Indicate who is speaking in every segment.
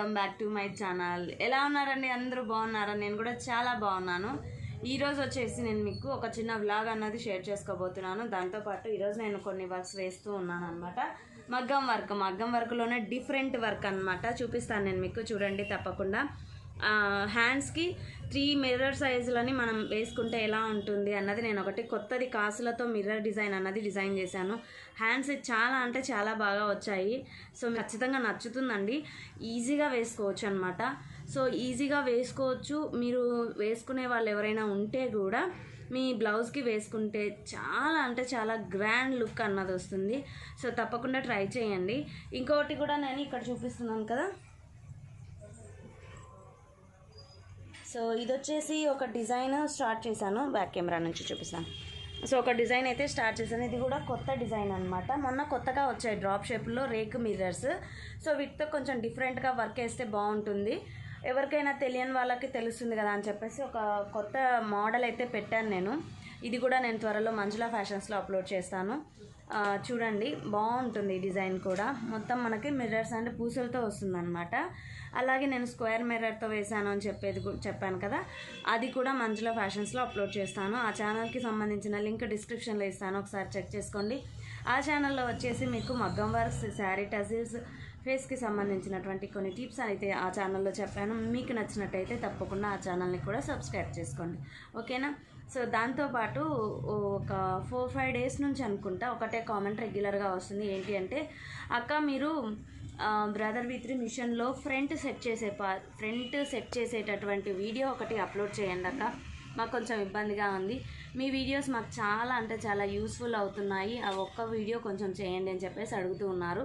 Speaker 1: Welcome back to my channel. ఎలా ఉన్నారండి? అందరూ బాగున్నారా? నేను కూడా చాలా బాగున్నాను. ఈరోజు వచ్చేసి నేను మీకు ఒక చిన్న వ్లాగ్ అన్నది షేర్ చేసుకోబోతున్నాను. దాంతోపాటు ఈరోజు నేను కొన్ని వర్క్స్ వేస్తూ ఉన్నాను అనమాట మగ్గం వర్క్. మగ్గం వర్క్లోనే డిఫరెంట్ వర్క్ అన్నమాట. చూపిస్తాను నేను మీకు. చూడండి తప్పకుండా. హ్యాండ్స్కి త్రీ మిర్రర్ సైజులని మనం వేసుకుంటే ఎలా ఉంటుంది అన్నది నేను ఒకటి కొత్తది కాసులతో మిర్రర్ డిజైన్ అన్నది డిజైన్ చేశాను. హ్యాండ్స్ చాలా అంటే చాలా బాగా వచ్చాయి. సో ఖచ్చితంగా నచ్చుతుందండి. ఈజీగా వేసుకోవచ్చు అనమాట సో ఈజీగా వేసుకోవచ్చు. మీరు వేసుకునే వాళ్ళు ఎవరైనా ఉంటే కూడా మీ బ్లౌజ్కి వేసుకుంటే చాలా అంటే చాలా గ్రాండ్ లుక్ అన్నది వస్తుంది సో తప్పకుండా ట్రై చేయండి. ఇంకొకటి కూడా నేను ఇక్కడ చూపిస్తున్నాను కదా. సో ఇది వచ్చేసి ఒక డిజైన్ స్టార్ట్ చేశాను బ్యాక్ కెమెరా నుంచి చూపిస్తాను. సో ఒక డిజైన్ అయితే స్టార్ట్ చేశాను. ఇది కూడా కొత్త డిజైన్ అనమాట మొన్న కొత్తగా వచ్చాయి డ్రాప్ షేప్లో రేక్ మిర్రర్స్. సో వీటితో కొంచెం డిఫరెంట్గా వర్క్ వేస్తే బాగుంటుంది. ఎవరికైనా తెలియని వాళ్ళకి తెలుస్తుంది కదా అని చెప్పేసి ఒక కొత్త మోడల్ అయితే పెట్టాను నేను. ఇది కూడా నేను త్వరలో మంజులా ఫ్యాషన్స్లో అప్లోడ్ చేస్తాను. చూడండి బాగుంటుంది డిజైన్ కూడా. మొత్తం మనకి మిర్రర్స్ అండ్ పూసలతో వస్తుందన్నమాట. అలాగే నేను స్క్వేర్ మిర్రర్తో వేసాను అని చెప్పేది చెప్పాను కదా. అది కూడా మంచులో ఫ్యాషన్స్లో అప్లోడ్ చేస్తాను. ఆ ఛానల్కి సంబంధించిన లింక్ డిస్క్రిప్షన్లో ఇస్తాను. ఒకసారి చెక్ చేసుకోండి. ఆ ఛానల్లో వచ్చేసి మీకు మగ్గం వర్క్స్ శారీ టజిల్స్ ఫేస్కి సంబంధించినటువంటి కొన్ని టిప్స్ అయితే ఆ ఛానల్లో చెప్పాను. మీకు నచ్చినట్టయితే తప్పకుండా ఆ ఛానల్ని కూడా సబ్స్క్రైబ్ చేసుకోండి. ఓకేనా? సో దాంతోపాటు ఒక ఫోర్ ఫైవ్ డేస్ నుంచి అనుకుంటా ఒకటే కామెంట్ రెగ్యులర్గా వస్తుంది. ఏంటి అంటే అక్క మీరు బ్రదర్ విత్రి మిషన్లో ఫ్రంట్ సెట్ చేసే పా ఫ్రంట్ సెట్ చేసేటటువంటి వీడియో ఒకటి అప్లోడ్ చేయండి అక్క. మాకు కొంచెం ఇబ్బందిగా ఉంది. మీ వీడియోస్ మాకు చాలా అంటే చాలా యూస్ఫుల్ అవుతున్నాయి. ఆ ఒక్క వీడియో కొంచెం చేయండి అని చెప్పేసి అడుగుతూ ఉన్నారు.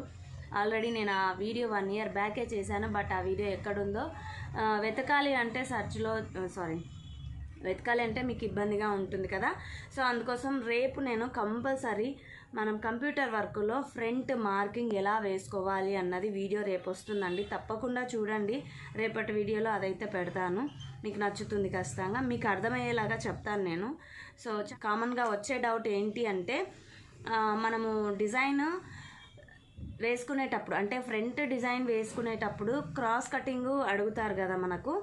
Speaker 1: ఆల్రెడీ నేను ఆ వీడియో వన్ ఇయర్ బ్యాకే చేశాను బట్ ఆ వీడియో ఎక్కడుందో వెతకాలి అంటే సర్చ్లో సారీ వెతకాలి అంటే మీకు ఇబ్బందిగా ఉంటుంది కదా. సో అందుకోసం రేపు నేను కంపల్సరీ మనం కంప్యూటర్ వర్క్లో ఫ్రంట్ మార్కింగ్ ఎలా వేసుకోవాలి అన్నది వీడియో రేపు వస్తుందండి. తప్పకుండా చూడండి. రేపటి వీడియోలో అదైతే పెడతాను. మీకు నచ్చుతుంది ఖచ్చితంగా. మీకు అర్థమయ్యేలాగా చెప్తాను నేను. సో కామన్గా వచ్చే డౌట్ ఏంటి అంటే మనము డిజైన్ వేసుకునేటప్పుడు అంటే ఫ్రంట్ డిజైన్ వేసుకునేటప్పుడు క్రాస్ కటింగ్ అడుగుతారు కదా మనకు.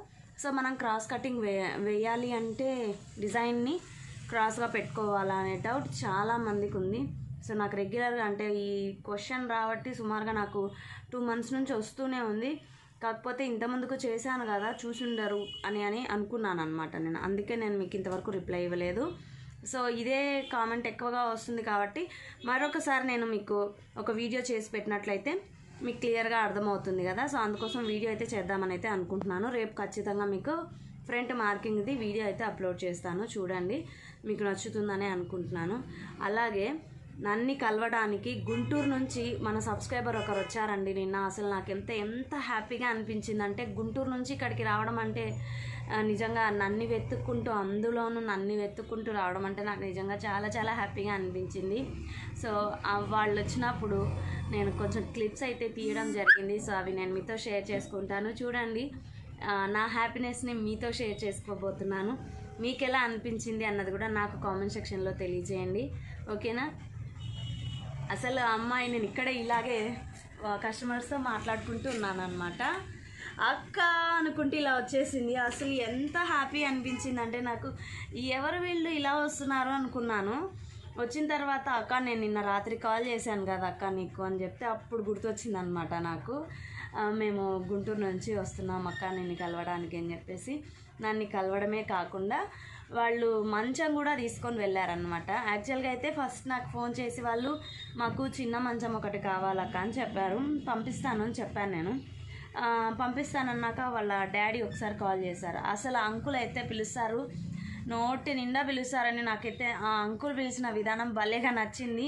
Speaker 1: సో మనం క్రాస్ కటింగ్ వే వేయాలి అంటే డిజైన్ని క్రాస్గా పెట్టుకోవాలా అనే డౌట్ చాలా మందికి ఉంది. సో నాకు రెగ్యులర్గా అంటే ఈ క్వశ్చన్ రాబట్టి సుమారుగా నాకు టూ మంత్స్ నుంచి వస్తూనే ఉంది. కాకపోతే ఇంత ముందుకు చేశాను కదా చూసుండరు అని అని అనుకున్నాను అనమాట నేను. అందుకే నేను మీకు ఇంతవరకు రిప్లై ఇవ్వలేదు. సో ఇదే కామెంట్ ఎక్కువగా వస్తుంది కాబట్టి మరొకసారి నేను మీకు ఒక వీడియో చేసి పెట్టినట్లయితే మీకు క్లియర్గా అర్థమవుతుంది కదా. సో అందుకోసం వీడియో అయితే చేద్దామని అయితే అనుకుంటున్నాను. రేపు ఖచ్చితంగా మీకు ఫ్రంట్ మార్కింగ్ది వీడియో అయితే అప్లోడ్ చేస్తాను. చూడండి మీకు నచ్చుతుందని అనుకుంటున్నాను. అలాగే నన్ను కలవడానికి గుంటూరు నుంచి మన సబ్స్క్రైబర్ ఒకరు వచ్చారండి నిన్న. అసలు నాకు ఎంత ఎంత హ్యాపీగా అనిపించిందంటే గుంటూరు నుంచి ఇక్కడికి రావడం అంటే నిజంగా నన్ను వెతుక్కుంటూ అందులోనూ నన్ను వెతుక్కుంటూ రావడం అంటే నాకు నిజంగా చాలా చాలా హ్యాపీగా అనిపించింది. సో వాళ్ళు వచ్చినప్పుడు నేను కొంచెం క్లిప్స్ అయితే తీయడం జరిగింది. సో అవి నేను మీతో షేర్ చేసుకుంటాను. చూడండి నా హ్యాపీనెస్ని మీతో షేర్ చేసుకోబోతున్నాను. మీకు ఎలా అనిపించింది అన్నది కూడా నాకు కామెంట్ సెక్షన్లో తెలియజేయండి. ఓకేనా? అసలు అమ్మాయి నేను ఇక్కడే ఇలాగే కస్టమర్స్తో మాట్లాడుకుంటూ ఉన్నాను అనమాట అక్క అనుకుంటే ఇలా వచ్చేసింది. అసలు ఎంత హ్యాపీ అనిపించింది అంటే నాకు ఎవరు వీళ్ళు ఇలా వస్తున్నారు అనుకున్నాను. వచ్చిన తర్వాత అక్క నేను నిన్న రాత్రి కాల్ చేశాను కదా అక్క నీకు అని చెప్తే అప్పుడు గుర్తొచ్చింది అనమాట నాకు మేము గుంటూరు నుంచి వస్తున్నాం అక్క నిన్ను కలవడానికి అని చెప్పేసి నన్ను కలవడమే కాకుండా వాళ్ళు మంచం కూడా తీసుకొని వెళ్ళారనమాట. యాక్చువల్గా అయితే ఫస్ట్ నాకు ఫోన్ చేసి వాళ్ళు మాకు చిన్న మంచం ఒకటి కావాలక్క అని చెప్పారు. పంపిస్తాను అని చెప్పాను నేను. పంపిస్తానన్నాక వాళ్ళ డాడీ ఒకసారి కాల్ చేశారు. అసలు అంకుల్ అయితే పిలుస్తారు. నోటి నిండా పిలుస్తారని నాకైతే ఆ అంకుల్ పిలిచిన విధానం భలేగా నచ్చింది.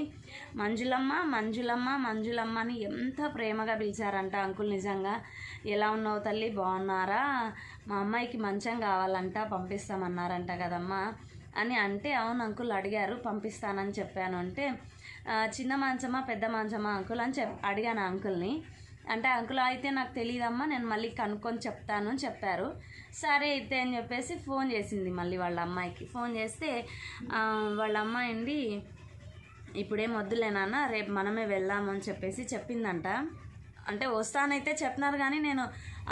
Speaker 1: మంజులమ్మ మంజులమ్మ మంజులమ్మ అని ఎంత ప్రేమగా పిలిచారంట అంకుల్ నిజంగా. ఎలా ఉన్నావు తల్లి? బాగున్నారా? మా అమ్మాయికి మంచం కావాలంట పంపిస్తామన్నారంట కదమ్మా అని అంటే అవును అంకుల్ అడిగారు పంపిస్తానని చెప్పాను అంటే చిన్న మంచమా పెద్ద మంచమా అంకుల్? అని చెప్ అడిగాను అంకుల్ని. అంటే అంకుల్ అయితే నాకు తెలియదమ్మా నేను మళ్ళీ కనుక్కొని చెప్తాను అని చెప్పారు. సరే అయితే అని చెప్పేసి ఫోన్ చేసింది మళ్ళీ వాళ్ళ అమ్మాయికి. ఫోన్ చేస్తే వాళ్ళ అమ్మాయి అండి ఇప్పుడేం వద్దులే నాన్న రేపు మనమే వెళ్దాము అని చెప్పేసి చెప్పిందంట. అంటే వస్తానైతే చెప్పినారు కానీ నేను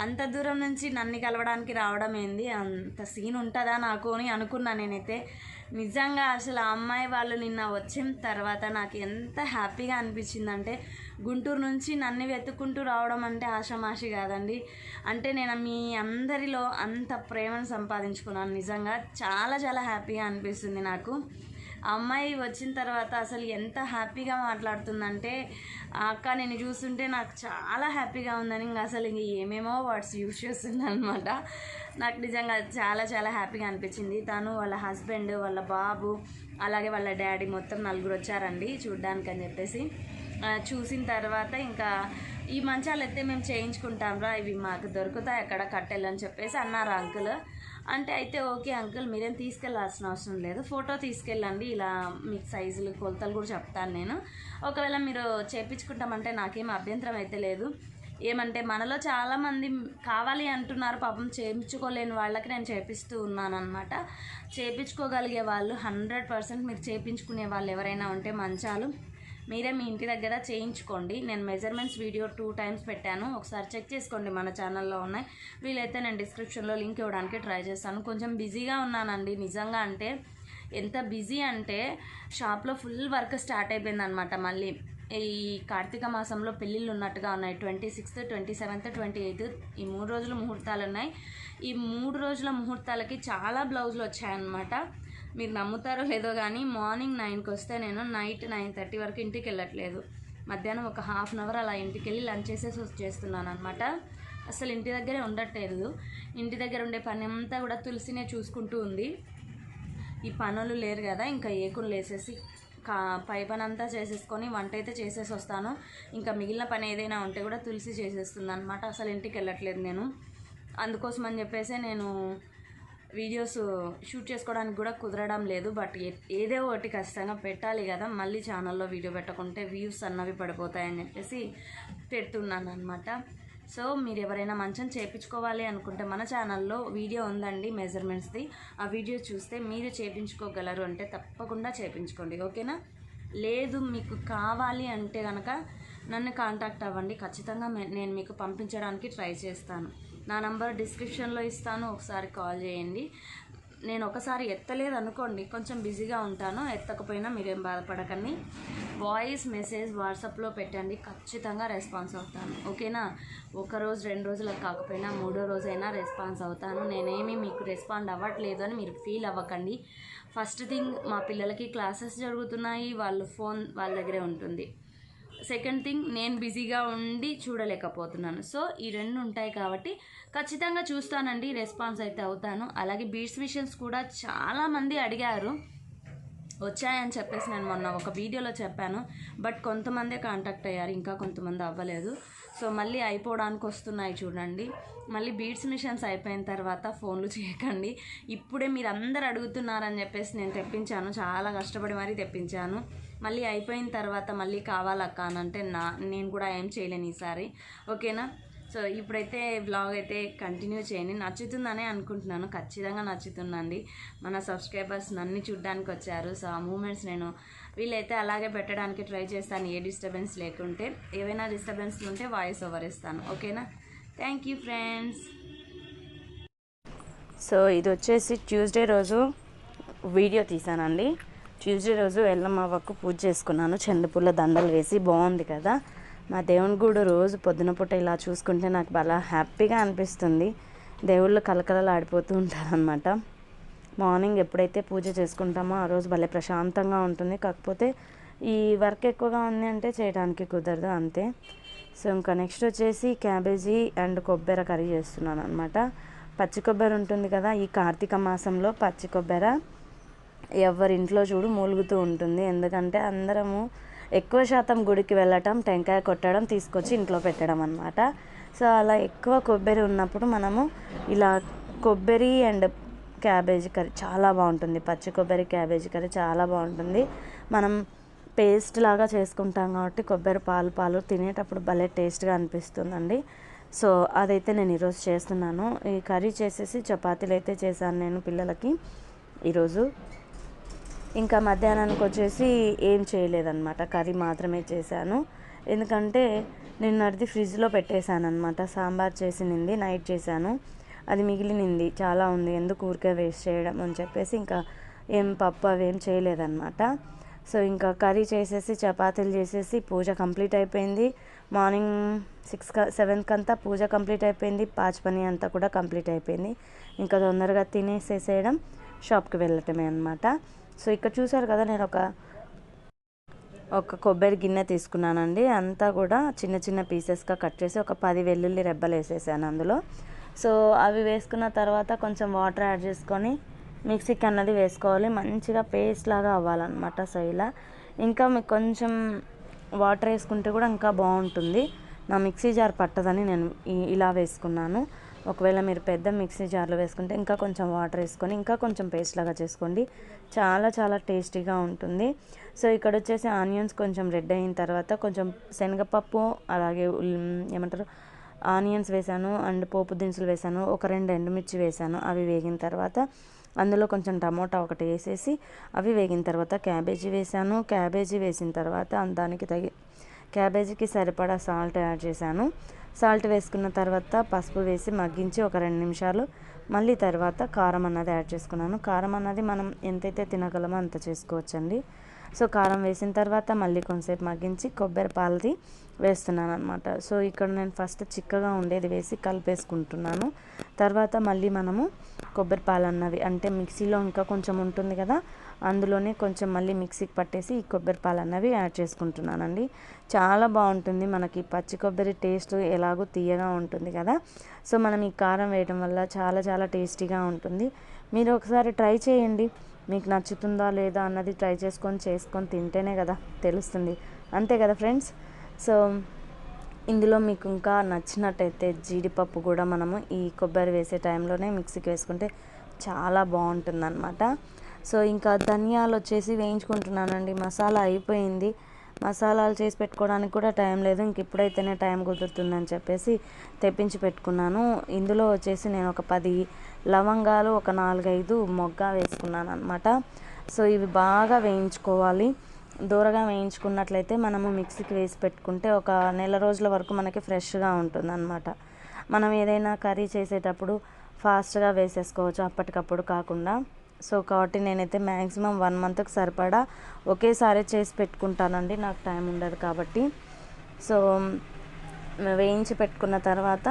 Speaker 1: అంత దూరం నుంచి నన్ను కలవడానికి రావడం ఏంది అంత సీన్ ఉంటుందా నాకు అని అనుకున్నా నేనైతే. నిజంగా అసలు ఆ అమ్మాయి వాళ్ళు నిన్న వచ్చిన తర్వాత నాకు ఎంత హ్యాపీగా అనిపించిందంటే గుంటూరు నుంచి నన్ను వెతుక్కుంటూ రావడం అంటే ఆషామాషి కాదండి. అంటే నేను మీ అందరిలో అంత ప్రేమను సంపాదించుకున్నాను. నిజంగా చాలా చాలా హ్యాపీగా అనిపిస్తుంది నాకు. అమ్మాయి వచ్చిన తర్వాత అసలు ఎంత హ్యాపీగా మాట్లాడుతుందంటే అక్క నేను చూస్తుంటే నాకు చాలా హ్యాపీగా ఉందని ఇంకా అసలు ఇంక ఏమేమో వర్డ్స్ యూజ్ చేస్తుంది అనమాట నాకు నిజంగా చాలా చాలా హ్యాపీగా అనిపించింది. తను వాళ్ళ హస్బెండ్ వాళ్ళ బాబు అలాగే వాళ్ళ డాడీ మొత్తం నలుగురు వచ్చారండి చూడ్డానికి అని చెప్పేసి. చూసిన తర్వాత ఇంకా ఈ మంచాలు అయితే మేము చేయించుకుంటాం రా ఇవి మాకు దొరుకుతాయి అక్కడ కట్టెలని చెప్పేసి అన్నారు అంకుల్. అంటే అయితే ఓకే అంకుల్ మీరేం తీసుకెళ్ళాల్సిన అవసరం లేదు. ఫోటో తీసుకెళ్ళండి ఇలా మీకు సైజులు కొలతలు కూడా చెప్తాను నేను. ఒకవేళ మీరు చేపించుకుంటామంటే నాకేం అభ్యంతరం అయితే లేదు. ఏమంటే మనలో చాలామంది కావాలి అంటున్నారు పాపం చేయించుకోలేని వాళ్ళకి నేను చేపిస్తూ ఉన్నాను అనమాట చేపించుకోగలిగే వాళ్ళు హండ్రెడ్ పర్సెంట్ మీరు చేయించుకునే వాళ్ళు ఎవరైనా ఉంటే మంచాలు. మీరే మీ ఇంటి దగ్గర చేయించుకోండి. నేను మెజర్మెంట్స్ వీడియో టూ టైమ్స్ పెట్టాను. ఒకసారి చెక్ చేసుకోండి మన ఛానల్లో ఉన్నాయి. వీలైతే నేను డిస్క్రిప్షన్లో లింక్ ఇవ్వడానికి ట్రై చేస్తాను. కొంచెం బిజీగా ఉన్నానండి. నిజంగా అంటే ఎంత బిజీ అంటే షాప్లో ఫుల్ వర్క్ స్టార్ట్ అయిపోయింది అనమాట మళ్ళీ. ఈ కార్తీక మాసంలో పెళ్ళిళ్ళు ఉన్నట్టుగా ఉన్నాయి. Twenty sixth twenty seventh twenty eighth ఈ మూడు రోజులు ముహూర్తాలు ఉన్నాయి. ఈ మూడు రోజుల ముహూర్తాలకి చాలా బ్లౌజులు వచ్చాయన్నమాట. మీరు నమ్ముతారో లేదో కానీ మార్నింగ్ నైన్కి వస్తే నేను నైట్ నైన్ థర్టీ వరకు ఇంటికి వెళ్ళట్లేదు మధ్యాహ్నం ఒక హాఫ్ అన్ అవర్ అలా ఇంటికి వెళ్ళి లంచ్ చేసేసి వచ్చేస్తున్నాను అనమాట అసలు ఇంటి దగ్గరే ఉండట్లేదు. ఇంటి దగ్గర ఉండే పని అంతా కూడా తులసినే చూసుకుంటూ ఉంది. ఈ పనులు లేరు కదా ఇంకా ఏకులు వేసేసి కా పై పని అంతా చేసేసుకొని వంట అయితే చేసేసి వస్తాను. ఇంకా మిగిలిన పని ఏదైనా ఉంటే కూడా తులసి చేసేస్తుంది అనమాట అసలు ఇంటికి వెళ్ళట్లేదు నేను. అందుకోసం అని చెప్పేసి నేను వీడియోస్ షూట్ చేసుకోవడానికి కూడా కుదరడం లేదు బట్ ఏ- ఏదో ఒకటి ఖచ్చితంగా పెట్టాలి కదా. మళ్ళీ ఛానల్లో వీడియో పెట్టకుంటే వ్యూస్ అన్నవి పడిపోతాయని చెప్పేసి పెడుతున్నాను అనమాట సో మీరు ఎవరైనా మంచం చేపించుకోవాలి అనుకుంటే మన ఛానల్లో వీడియో ఉందండి మెజర్మెంట్స్ది. ఆ వీడియో చూస్తే మీరు చేపించుకోగలరు అంటే తప్పకుండా చేపించుకోండి ఓకేనా? లేదు మీకు కావాలి అంటే కనుక నన్ను కాంటాక్ట్ అవ్వండి. ఖచ్చితంగా నేను మీకు పంపించడానికి ట్రై చేస్తాను. నా నంబర్ డిస్క్రిప్షన్లో ఇస్తాను ఒకసారి కాల్ చేయండి. నేను ఒకసారి ఎత్తలేదు అనుకోండి కొంచెం బిజీగా ఉంటాను ఎత్తకపోయినా మీరేం బాధపడకండి. వాయిస్ మెసేజ్ వాట్సాప్లో పెట్టండి ఖచ్చితంగా రెస్పాన్స్ అవుతాను. ఓకేనా? ఒక రోజు రెండు రోజులకు కాకపోయినా మూడో రోజైనా రెస్పాన్స్ అవుతాను. నేనేమి మీకు రెస్పాండ్ అవ్వట్లేదు అని మీరు ఫీల్ అవ్వకండి. ఫస్ట్ థింగ్ మా పిల్లలకి క్లాసెస్ జరుగుతున్నాయి వాళ్ళు ఫోన్ వాళ్ళ దగ్గరే ఉంటుంది. సెకండ్ థింగ్ నేను బిజీగా ఉండి చూడలేకపోతున్నాను. సో ఈ రెండు ఉంటాయి కాబట్టి ఖచ్చితంగా చూస్తానండి రెస్పాన్స్ అయితే అవుతాను. అలాగే బీట్స్ మిషన్స్ కూడా చాలామంది అడిగారు. వచ్చాయని చెప్పేసి నేను మొన్న ఒక వీడియోలో చెప్పాను. బట్ కొంతమందే కాంటాక్ట్ అయ్యారు ఇంకా కొంతమంది అవ్వలేదు. సో మళ్ళీ అయిపోవడానికి వస్తున్నాయి చూడండి. మళ్ళీ బీట్స్ మిషన్స్ అయిపోయిన తర్వాత ఫోన్లు చేయకండి. ఇప్పుడే మీరు అందరు అడుగుతున్నారని చెప్పేసి నేను తెప్పించాను. చాలా కష్టపడి మరీ తెప్పించాను. మళ్ళీ అయిపోయిన తర్వాత మళ్ళీ కావాలక్క అని అంటే నా నేను కూడా ఏం చేయలేను ఈసారి. ఓకేనా? సో ఇప్పుడైతే వ్లాగ్ అయితే కంటిన్యూ చేయండి. నచ్చుతుందనే అనుకుంటున్నాను. ఖచ్చితంగా నచ్చుతుందండి. మన సబ్స్క్రైబర్స్ నన్ను చూడ్డానికి వచ్చారు. సో ఆ మూమెంట్స్ నేను వీలైతే అలాగే పెట్టడానికి ట్రై చేస్తాను. ఏ డిస్టర్బెన్స్ లేకుంటే ఏవైనా డిస్టర్బెన్స్ ఉంటే వాయిస్ ఓవర్ ఇస్తాను. ఓకేనా? థ్యాంక్ యూ ఫ్రెండ్స్ సో ఇది వచ్చేసి ట్యూస్డే రోజు వీడియో తీసానండి. ట్యూస్డే రోజు ఎల్లమ్మవ్వకు పూజ చేసుకున్నాను. చందపూల దండలు వేసి బాగుంది కదా. మా దేవుని గుడి రోజు పొద్దున పూట ఇలా చూసుకుంటే నాకు బాగా హ్యాపీగా అనిపిస్తుంది. దేవుళ్ళు కలకలలు ఆడిపోతూ ఉంటారనమాట మార్నింగ్ ఎప్పుడైతే పూజ చేసుకుంటామో ఆ రోజు భలే ప్రశాంతంగా ఉంటుంది. కాకపోతే ఈ వర్క్ ఎక్కువగా ఉంది అంటే చేయడానికి కుదరదు అంతే. సో ఇంకా నెక్స్ట్ వచ్చేసి క్యాబేజీ అండ్ కొబ్బరి కర్రీ చేస్తున్నాను అనమాట పచ్చి కొబ్బరి ఉంటుంది కదా ఈ కార్తీక మాసంలో పచ్చి కొబ్బరి ఎవరి ఇంట్లో చూడు మూలుగుతూ ఉంటుంది. ఎందుకంటే అందరము ఎక్కువ శాతం గుడికి వెళ్ళటం టెంకాయ కొట్టడం తీసుకొచ్చి ఇంట్లో పెట్టడం అనమాట సో అలా ఎక్కువ కొబ్బరి ఉన్నప్పుడు మనము ఇలా కొబ్బరి అండ్ క్యాబేజీ కర్రీ చాలా బాగుంటుంది. పచ్చి కొబ్బరి క్యాబేజీ కర్రీ చాలా బాగుంటుంది. మనం పేస్ట్ లాగా చేసుకుంటాం కాబట్టి కొబ్బరి పాలు పాలు తినేటప్పుడు భలే టేస్ట్గా అనిపిస్తుందండి. సో అదైతే నేను ఈరోజు చేస్తున్నాను. ఈ కర్రీ చేసేసి చపాతీలు అయితే చేశాను నేను పిల్లలకి. ఈరోజు ఇంకా మధ్యాహ్నానికి వచ్చేసి ఏం చేయలేదన్నమాట. కర్రీ మాత్రమే చేశాను. ఎందుకంటే నిన్నటిది ఫ్రిడ్జ్లో పెట్టేశాను అనమాట సాంబార్ చేసినింది నైట్ చేశాను. అది మిగిలినింది. చాలా ఉంది. ఎందుకు ఊరికే వేస్ట్ చేయడం అని చెప్పేసి ఇంకా ఏం పప్పు అవి ఏం చేయలేదన్నమాట. సో ఇంకా కర్రీ చేసేసి చపాతీలు చేసేసి పూజ కంప్లీట్ అయిపోయింది. మార్నింగ్ సిక్స్ సెవెన్కి అంతా పూజ కంప్లీట్ అయిపోయింది. పాచ్ పని అంతా కూడా కంప్లీట్ అయిపోయింది. ఇంకా తొందరగా తినేసేసేయడం షాప్కి వెళ్ళటమే అనమాట సో ఇక్కడ చూసారు కదా నేను ఒక ఒక కొబ్బరి గిన్నె తీసుకున్నానండి. అంతా కూడా చిన్న చిన్న పీసెస్గా కట్ చేసి ఒక పది వెల్లుల్లి రెబ్బలు వేసేసాను అందులో. సో అవి వేసుకున్న తర్వాత కొంచెం వాటర్ యాడ్ చేసుకొని మిక్సీకి అన్నది వేసుకోవాలి. మంచిగా పేస్ట్ లాగా అవ్వాలన్నమాట సో ఇలా ఇంకా మీకు కొంచెం వాటర్ వేసుకుంటే కూడా ఇంకా బాగుంటుంది. నా మిక్సీ జార్ పట్టదని నేను ఇలా వేసుకున్నాను. ఒకవేళ మీరు పెద్ద మిక్సీ జార్లో వేసుకుంటే ఇంకా కొంచెం వాటర్ వేసుకొని ఇంకా కొంచెం పేస్ట్ లాగా చేసుకోండి. చాలా చాలా టేస్టీగా ఉంటుంది. సో ఇక్కడ వచ్చేసి ఆనియన్స్ కొంచెం రెడ్ అయిన తర్వాత కొంచెం శనగపప్పు అలాగే ఏమంటారు ఆనియన్స్ వేసాను అండ్ పోపు దినుసులు వేసాను ఒక రెండు ఎండుమిర్చి వేసాను అవి వేగిన తర్వాత అందులో కొంచెం టమోటా ఒకటి వేసేసి అవి వేగిన తర్వాత క్యాబేజీ వేసాను. క్యాబేజీ వేసిన తర్వాత దానికి తగి క్యాబేజీకి సరిపడా సాల్ట్ యాడ్ చేశాను. సాల్ట్ వేసుకున్న తర్వాత పసుపు వేసి మగ్గించి ఒక రెండు నిమిషాలు మళ్ళీ తర్వాత కారం అన్నది యాడ్ చేసుకున్నాను. కారం అన్నది మనం ఎంతైతే తినగలమో అంత చేసుకోవచ్చండి. సో కారం వేసిన తర్వాత మళ్ళీ కొంతసేపు మగ్గించి కొబ్బరి పాలది వేస్తున్నాను అనమాట సో ఇక్కడ నేను ఫస్ట్ చిక్కగా ఉండేది వేసి కలిపేసుకుంటున్నాను. తర్వాత మళ్ళీ మనము కొబ్బరి పాలు అన్నవి. అంటే మిక్సీలో ఇంకా కొంచెం ఉంటుంది కదా అందులోనే కొంచెం మళ్ళీ మిక్సీకి పట్టేసి ఈ కొబ్బరి పాలు అన్నవి యాడ్ చేసుకుంటున్నానండి. చాలా బాగుంటుంది మనకి పచ్చి కొబ్బరి టేస్ట్ ఎలాగో తీయగా ఉంటుంది కదా. సో మనం ఈ కారం వేయడం వల్ల చాలా చాలా టేస్టీగా ఉంటుంది. మీరు ఒకసారి ట్రై చేయండి. మీకు నచ్చుతుందా లేదా అన్నది ట్రై చేసుకొని చేసుకొని తింటేనే కదా తెలుస్తుంది. అంతే కదా ఫ్రెండ్స్? సో ఇందులో మీకు ఇంకా నచ్చినట్టయితే జీడిపప్పు కూడా మనము ఈ కొబ్బరి వేసే టైంలోనే మిక్సీకి వేసుకుంటే చాలా బాగుంటుందన్నమాట. సో ఇంకా ధనియాలు వచ్చేసి వేయించుకుంటున్నానండి. మసాలా అయిపోయింది. మసాలాలు చేసి పెట్టుకోవడానికి కూడా టైం లేదు. ఇంక ఇప్పుడైతేనే టైం కుదురుతుందని చెప్పేసి తెప్పించి పెట్టుకున్నాను. ఇందులో వచ్చేసి నేను ఒక పది లవంగాలు ఒక నాలుగైదు మొగ్గ వేసుకున్నాను అనమాట సో ఇవి బాగా వేయించుకోవాలి. దూరగా వేయించుకున్నట్లయితే మనము మిక్సీకి వేసి పెట్టుకుంటే ఒక నెల రోజుల వరకు మనకి ఫ్రెష్గా ఉంటుంది అనమాట మనం ఏదైనా కర్రీ చేసేటప్పుడు ఫాస్ట్గా వేసేసుకోవచ్చు అప్పటికప్పుడు కాకుండా. సో కాబట్టి నేనైతే మ్యాక్సిమం వన్ మంత్కి సరిపడా ఒకేసారి చేసి పెట్టుకుంటానండి. నాకు టైం ఉండదు కాబట్టి. సో వేయించి పెట్టుకున్న తర్వాత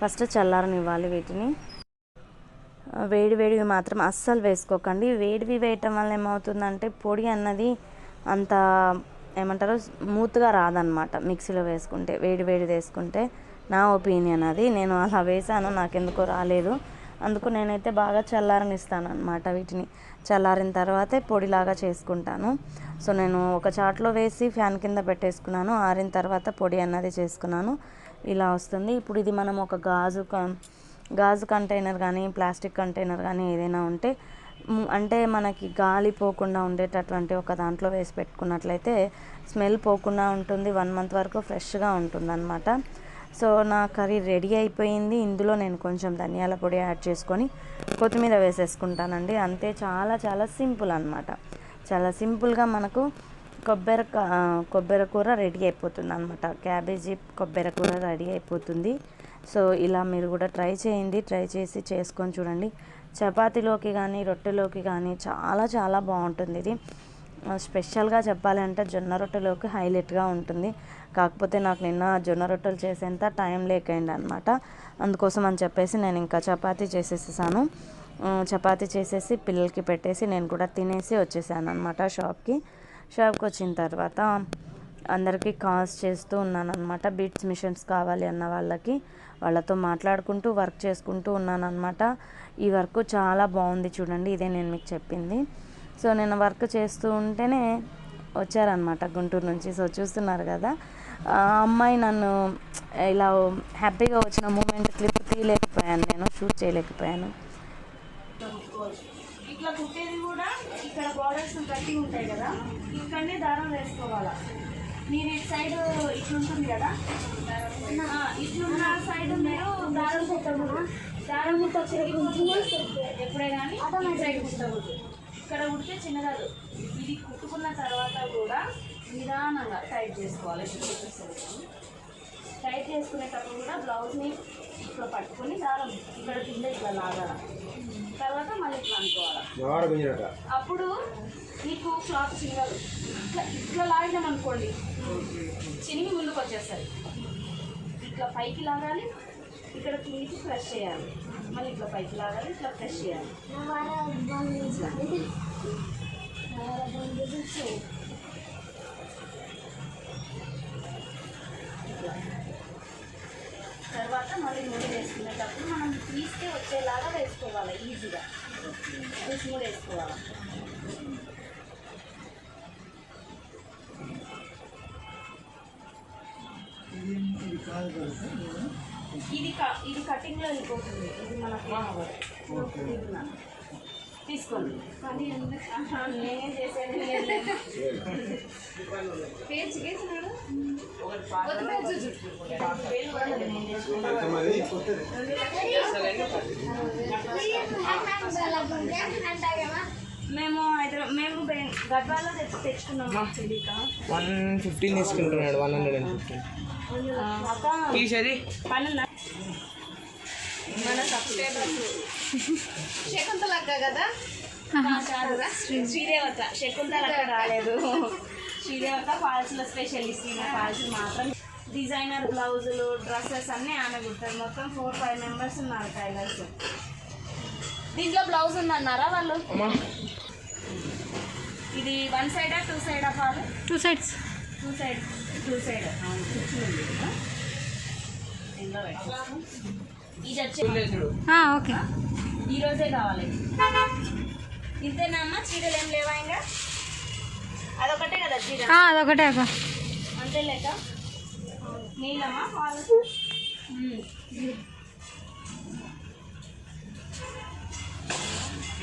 Speaker 1: ఫస్ట్ చల్లారనివ్వాలి వీటిని. వేడి వేడివి మాత్రం అస్సలు వేసుకోకండి. వేడివి వేయటం వల్ల ఏమవుతుందంటే పొడి అన్నది అంత ఏమంటారు స్మూత్గా రాదనమాట. మిక్సీలో వేసుకుంటే వేడి వేడి వేసుకుంటే నా ఒపీనియన్ అది. నేను అలా వేసాను నాకెందుకో రాలేదు. అందుకు నేనైతే బాగా చల్లారనిస్తాను అనమాట వీటిని. చల్లారిన తర్వాతే పొడిలాగా చేసుకుంటాను. సో నేను ఒక చాట్లో వేసి ఫ్యాన్ కింద పెట్టేసుకున్నాను. ఆరిన తర్వాత పొడి అన్నది చేసుకున్నాను. ఇలా వస్తుంది. ఇప్పుడు ఇది మనం ఒక గాజు గాజు కంటైనర్ కానీ ప్లాస్టిక్ కంటైనర్ కానీ ఏదైనా ఉంటే అంటే మనకి గాలి పోకుండా ఉండేటటువంటి ఒక దాంట్లో వేసి పెట్టుకున్నట్లయితే స్మెల్ పోకుండా ఉంటుంది వన్ మంత్ వరకు ఫ్రెష్గా ఉంటుంది అనమాట సో నా కర్రీ రెడీ అయిపోయింది. ఇందులో నేను కొంచెం ధనియాల పొడి యాడ్ చేసుకొని కొత్తిమీర వేసేసుకుంటానండి. అంతే చాలా చాలా సింపుల్ అనమాట చాలా సింపుల్గా మనకు కొబ్బరి కొబ్బరి కూర రెడీ అయిపోతుంది అనమాట క్యాబేజీ కొబ్బరి కూర రెడీ అయిపోతుంది. సో ఇలా మీరు కూడా ట్రై చేయండి. ట్రై చేసి చేసుకొని చూడండి. చపాతీలోకి కానీ రొట్టెలోకి కానీ చాలా చాలా బాగుంటుంది ఇది. స్పెషల్గా చెప్పాలంటే జొన్న రొట్టెలోకి హైలైట్గా ఉంటుంది. కాకపోతే నాకు నిన్న జొన్న రొట్టెలు చేసేంత టైం లేకైంది అనమాట అందుకోసం అని చెప్పేసి నేను ఇంకా చపాతీ చేసేసాను చపాతీ చేసేసి పిల్లలకి పెట్టేసి నేను కూడా తినేసి వచ్చేసాను అనమాట షాప్కి. షాప్కి వచ్చిన తర్వాత అందరికీ కాల్స్ చేస్తూ ఉన్నాను అనమాట బీట్స్ మిషన్స్ కావాలి అన్న వాళ్ళకి. వాళ్ళతో మాట్లాడుకుంటూ వర్క్ చేసుకుంటూ ఉన్నాను అనమాట ఈ వర్క్ చాలా బాగుంది చూడండి ఇదే నేను మీకు చెప్పింది. సో నేను వర్క్ చేస్తూ ఉంటేనే వచ్చారనమాట గుంటూరు నుంచి. సో చూస్తున్నారు కదా. అమ్మాయి నన్ను ఇలా హ్యాపీగా వచ్చిన మూమెంట్ క్లిప్ తీయలేకపోయాను నేను షూట్ చేయలేకపోయాను. ఇట్లా కుట్టేది కూడా ఇక్కడ బార్డర్స్ కట్టి ఉంటాయి కదా ఇక్కడనే దారం వేసుకోవాలా? మీరు ఇటు సైడ్ ఇట్లుంటుంది కదా? ఆ, ఇట్లున్న సైడ్ మీరు దారం కుట్టకూడదు దారం కుట్ట ఎప్పుడే కానీ సైడ్ కుట్టకూడదు ఇక్కడ కుడితే చిన్నగాదు. ఇది కుట్టుకున్న తర్వాత కూడా నిదానంగా టైట్ చేసుకోవాలి. టైట్ చేసుకునేటప్పుడు కూడా బ్లౌజ్ని ఇట్లా పట్టుకొని దారం ఇక్కడ కింద ఇట్లా లాగాల. తర్వాత మళ్ళీ ఇట్లా అనుకోవాలి. అప్పుడు నీకు క్లాత్ చిన్నదు ఇట్లా ఇట్లా లాగినాం అనుకోండి చినిగి ముందుకు వచ్చేస్తుంది ఇట్లా పైకి లాగాలి ఇక్కడ కిందికి ఫ్రెష్ చేయాలి. మళ్ళీ ఇట్లా పైకి లాగాలి ఇట్లా ఫ్రెష్ చేయాలి. ఇట్లా. తర్వాత మళ్ళీ నూనె వేసుకునేటప్పుడు మనం తీసుకే వచ్చేలాగా వేసుకోవాలి ఈజీగా తీసి కూడా వేసుకోవాలి. ఇది ఇది కటింగ్లో వెళ్ళిపోతుంది. ఇది మనకి తీసుకోండి. కానీ నేనేం చేసేది లేదు పేజ్ చేసినాడు వద్దు పేజ్ మేము హైదరాబాద్ మేము గద్వాల్లో తెచ్చి తెచ్చుకున్నాం చిలిక
Speaker 2: వన్ ఫిఫ్టీన్ తీసుకుంటున్నాడు వన్ హండ్రెడ్ అండ్ ఫిఫ్టీన్.
Speaker 1: అక్క
Speaker 2: తీసేది
Speaker 1: పనుందా? మన సబ్స్క్రైబర్స్. శకుంతలక్క కదా? శ్రీదేవత. శకుంతలక్క రాలేదు. శ్రీదేవత ఫాల్స్లో స్పెషలిస్ట్ ఫాల్స్ మాత్రం డిజైనర్ బ్లౌజులు డ్రెస్సెస్ అన్నీ ఆమె కుడతారు మొత్తం ఫోర్ ఫైవ్ మెంబర్స్ ఉన్నారు టైలర్స్. దీంట్లో బ్లౌజ్ ఉందన్నారా వాళ్ళు?
Speaker 2: అమ్మా.
Speaker 1: ఇది వన్ సైడా టూ సైడా fall
Speaker 3: two sides
Speaker 1: two side two side. ఇది వచ్చే
Speaker 3: ఓకే.
Speaker 1: ఈ రోజే కావాలి. ఇంతేనా అమ్మ చీరలు ఏం లేవా ఇంకా? అదొకటే కదా చీర.
Speaker 3: అదొకటే అక్క.
Speaker 1: అంతే లేక నీళ్ళమ్మా పాలు? మ్మ్.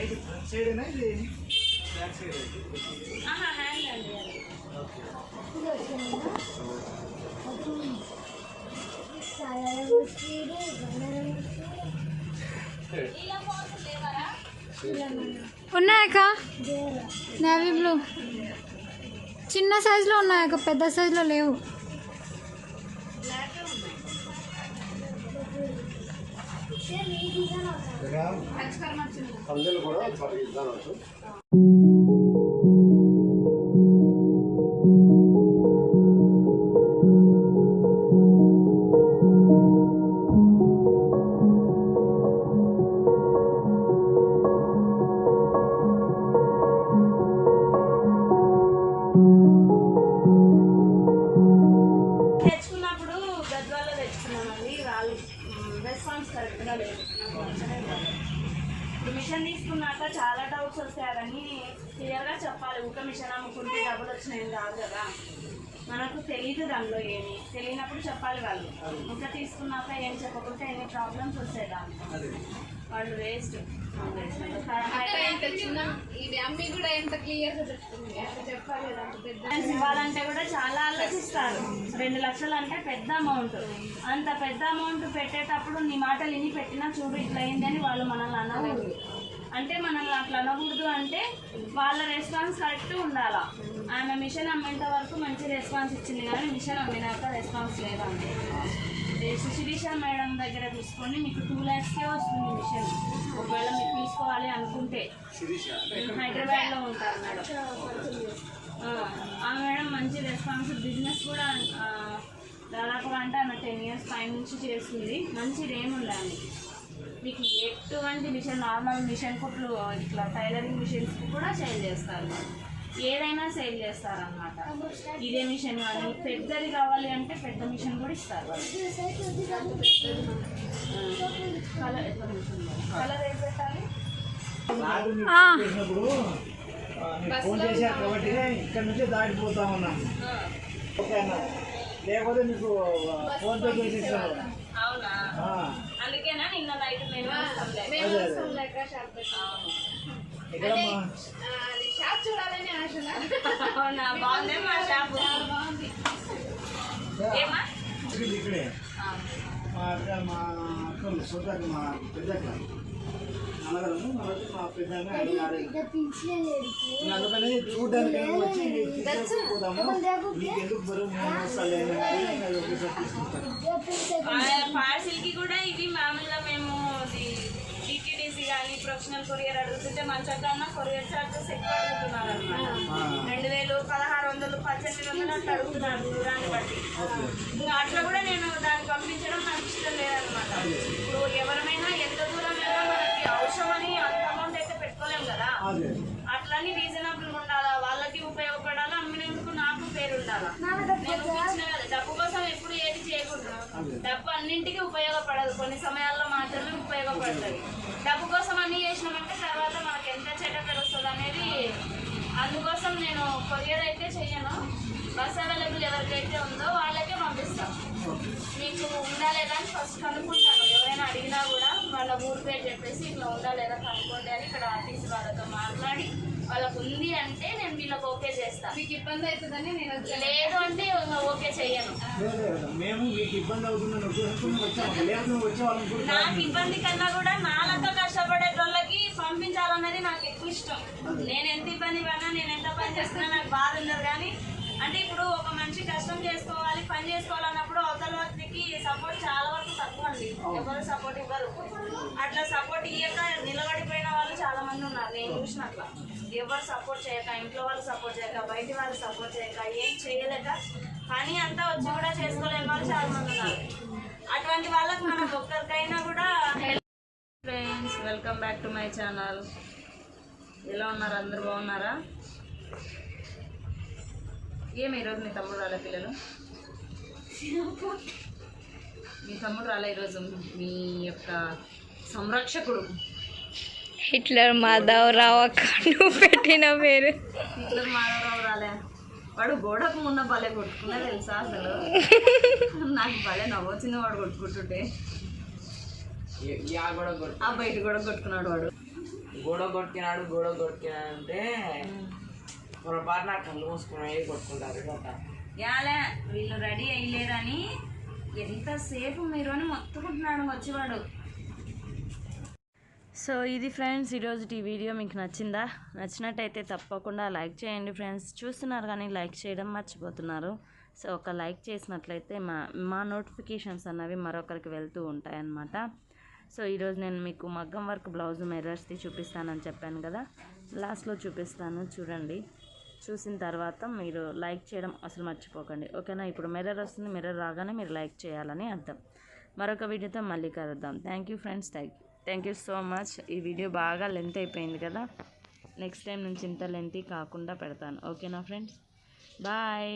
Speaker 1: ఆహా,
Speaker 3: ఉన్నాయక్క? నేవీ బ్లూ చిన్న సైజులో ఉన్నాయక్క పెద్ద సైజులో లేవు.
Speaker 4: కూడా
Speaker 1: తెచ్చుకున్నప్పుడు గద్వాలో తెచ్చుకున్నామండి. వాళ్ళు రెస్పాన్స్ కరెక్ట్గా లేదు మిషన్ తీసుకున్నాక చాలా డౌట్స్ వస్తాయి. అవన్నీ క్లియర్గా చెప్పాలి. ఊక మిషన్ అమ్ముకుంటే డబ్బులు వచ్చినాయి కాదు కదా. మనకు తెలియదు దానిలో ఏమి. తెలియనప్పుడు చెప్పాలి వాళ్ళు. ఊక తీసుకున్నాక ఏం చెప్పకుంటే ఎన్ని ప్రాబ్లమ్స్ వస్తాయి దాంట్లో. వాళ్ళు వేస్ట్ ఇవ్వాలంటే కూడా చాలా ఆలోచిస్తారు. రెండు లక్షలు అంటే పెద్ద అమౌంట్ అంత పెద్ద అమౌంట్ పెట్టేటప్పుడు నీ మాటలు ఇన్ని పెట్టినా చూడు ఇట్లా అయింది అని వాళ్ళు మనల్ని అనకూడదు అంటే మనల్ని అట్లా అనకూడదు అంటే వాళ్ళ రెస్పాన్స్ కరెక్ట్ ఉండాలా. ఆమె మిషన్ అమ్మేంత వరకు మంచి రెస్పాన్స్ ఇచ్చింది కానీ మిషన్ అమ్మినాక రెస్పాన్స్ లేదండి శిరీష మేడం దగ్గర తీసుకొని మీకు టూ ల్యాక్స్కే వస్తుంది మిషన్. ఒకవేళ మీరు తీసుకోవాలి అనుకుంటే. హైదరాబాద్లో ఉంటారు మేడం. ఆ, మేడం మంచి రెస్పాన్స్ బిజినెస్ కూడా దాదాపుగా అంటే ఆమె టెన్ ఇయర్స్ పై నుంచి చేస్తుంది. మంచిది ఏమి ఉండాలి మీకు ఎటువంటి మిషన్ నార్మల్ మిషన్ కుట్లు ఇట్లా టైలరింగ్ మిషన్స్ కూడా సేల్ చేస్తారు. ఏదైనా సేల్ చేస్తారనమాట ఇదే మిషన్ కానీ పెద్దది కావాలి అంటే పెద్ద మిషన్ కూడా ఇస్తారు. కలర్ కలర్ ఏం పెట్టాలి?
Speaker 5: ఫోన్ చేశారు కాబట్టి ఇక్కడ నుంచి దాటిపోతా ఉన్నాను.
Speaker 1: ఆ,
Speaker 5: ఓకే అన్న. లేకపోతే మీకు ఫోన్ పే చేసేసాను
Speaker 1: అవునా? అందుకేనా నిన్న నైట్ మేము వస్తాంలే.
Speaker 5: అదే అదే
Speaker 1: అవును.
Speaker 5: ఇక్కడ మా
Speaker 1: అవునా బాగుంది మా షాపు ఏమా
Speaker 5: ఇక్కడే, ఇక్కడే
Speaker 1: ఆ,
Speaker 5: మా అక్క మా అక్కలు సోదరు మా పెద్ద అక్క నలగలము నలగదు మా పెద్ద ఆయన ఆడేది ఇంకా అందుకని చూడడానికి వచ్చి తీసుకుపోదాము నీకెందుకు బరువు నేను వస్తాను అని ఒకేసారి తీసుకుంటాను
Speaker 1: పార్సిల్కి కూడా ఇవి మామూలుగా మేము డిటిడిసి కానీ ప్రొఫెషనల్ కొరియర్ అడుగుతుంటే మంచి కన్నా కొరియర్ చార్జెస్ ఎక్కువ అడుగుతున్నారు అనమాట రెండు వేలు పదహారు వందలు పద్దెనిమిది వందలు అట్లా అడుగుతున్నారు దూరాన్ని బట్టి. ఇంకా అట్లా కూడా నేను దాన్ని పంపించడం నాకు ఇష్టం లేదనమాట ఇప్పుడు ఎవరిమైనా ఎంత దూరం వెళ్ళినా మనకి అవసరమని అంత అమౌంట్ అయితే పెట్టుకోలేం కదా. అట్లని రీజనబుల్ ఉండాలా? వాళ్ళకి ఉపయోగపడాలా? అమ్మినందుకు నాకు పేరు ఉండాలా నేను డబ్బు కోసం ఎప్పుడు ఏది చేయకూడదు. డబ్బు అన్నింటికి ఉపయోగపడదు. కొన్ని సమయాల్లో మాత్రమే ఉపయోగపడుతుంది డబ్బు కోసం అన్ని చేసినామంటే తర్వాత మనకు ఎంత చెడ్డ తెలుస్తుంది అనేది అందుకోసం నేను కొరియర్ అయితే చేయను బస్ అవైలబుల్ ఎవరికైతే ఉందో వాళ్ళకే పంపిస్తాను మీకు ఉందా లేదా అని ఫస్ట్ కనుక్కుంటాను. ఎవరైనా అడిగినా కూడా వాళ్ళ ఊరు పేరు చెప్పేసి ఇట్లా ఉందా లేదా కనుక్కోండి అని ఇక్కడ ఆర్టీసీ వాళ్ళతో మాట్లాడి వాళ్ళకు ఉంది అంటే నేను వీళ్ళకి ఓకే చేస్తాను మీకు ఇబ్బంది అవుతుందని నేను లేదు అంటే ఓకే
Speaker 5: లేదు. మేము మీకు ఇబ్బంది అవుతుందని
Speaker 1: నాకు ఇబ్బంది కన్నా కూడా నాలతో కష్టపడే వాళ్ళకి పంపించాలన్నది నాకు ఎక్కువ ఇష్టం. నేను ఎంత ఇబ్బంది పడినా నేను ఎంత పని చేస్తున్నా నాకు బాధ ఉండదు కానీ అంటే ఇప్పుడు ఒక మనిషి కష్టం చేసుకోవాలి పని చేసుకోవాలన్నప్పుడు అవతల వ్యక్తికి సపోర్ట్ చాలా వరకు తక్కువ అండి. ఎవరు సపోర్ట్ ఇవ్వరు. అట్లా సపోర్ట్ ఇయ్యక నిలబడిపోయిన వాళ్ళు చాలా మంది ఉన్నారు. నేను చూసిన అట్లా ఎవరు సపోర్ట్ చేయక ఇంట్లో వాళ్ళు సపోర్ట్ చేయక బయట వాళ్ళు సపోర్ట్ చేయక ఏం చేయలేక పని అంతా వచ్చి కూడా చేసుకోలేని వాళ్ళు చాలా మంది ఉన్నారు. అటువంటి వాళ్ళకి మనకు ఒక్కరికైనా కూడా friends welcome back to my channel ఎలా ఉన్నారు? అందరు బాగున్నారా? ఏమి ఈరోజు మీ తమ్ముడు రాలే పిల్లలు? మీ తమ్ముడు రాలే ఈరోజు మీ యొక్క సంరక్షకుడు.
Speaker 3: హిట్లర్ మాధవరావు అక్క నువ్వు పెట్టిన పేరు.
Speaker 1: హిట్లర్ మాధవరావు రాలే. వాడు గోడకు ఉన్న భలే కొట్టుకున్నా తెలుసా అసలు? నాకు భలే నవ్వొచ్చింది వాడు కొట్టుకుంటుంటే.
Speaker 2: యా గొడవ కొట్టు
Speaker 1: ఆ బయట కూడా కొట్టుకున్నాడు వాడు.
Speaker 2: గొడవ కొట్టుకున్నాడు గొడవ కొట్టుకున్నాడు అంటే పొరపాటు నా కళ్ళు మూసుకుని కొట్టుకుంటారు
Speaker 1: యాలే వీళ్ళు రెడీ అయ్యలేరని ఎంతసేపు మీరు అని మొత్తుకుంటున్నాడు వచ్చేవాడు సో ఇది ఫ్రెండ్స్ ఈరోజు ఈ వీడియో మీకు నచ్చిందా? నచ్చినట్టయితే తప్పకుండా లైక్ చేయండి ఫ్రెండ్స్. చూస్తున్నారు కానీ లైక్ చేయడం మర్చిపోతున్నారు. సో ఒక లైక్ చేసినట్లయితే మా మా నోటిఫికేషన్స్ అన్నవి మరొకరికి వెళ్తూ ఉంటాయన్నమాట. సో ఈరోజు నేను మీకు మగ్గం వర్క్ బ్లౌజ్ మిర్రర్స్ది చూపిస్తానని చెప్పాను కదా. లాస్ట్లో చూపిస్తాను చూడండి. చూసిన తర్వాత మీరు లైక్ చేయడం అసలు మర్చిపోకండి. ఓకేనా? ఇప్పుడు మిర్రర్ వస్తుంది మిర్రర్ రాగానే మీరు లైక్ చేయాలని అర్థం. మరొక వీడియోతో మళ్ళీ కలుద్దాం. Thank you friends. Thank you. Thank you so much ఈ వీడియో బాగా లెంత్ అయిపోయింది కదా? నెక్స్ట్ టైం నుంచి ఇంత లెంతీ కాకుండా పెడతాను. ఓకేనా ఫ్రెండ్స్ బాయ్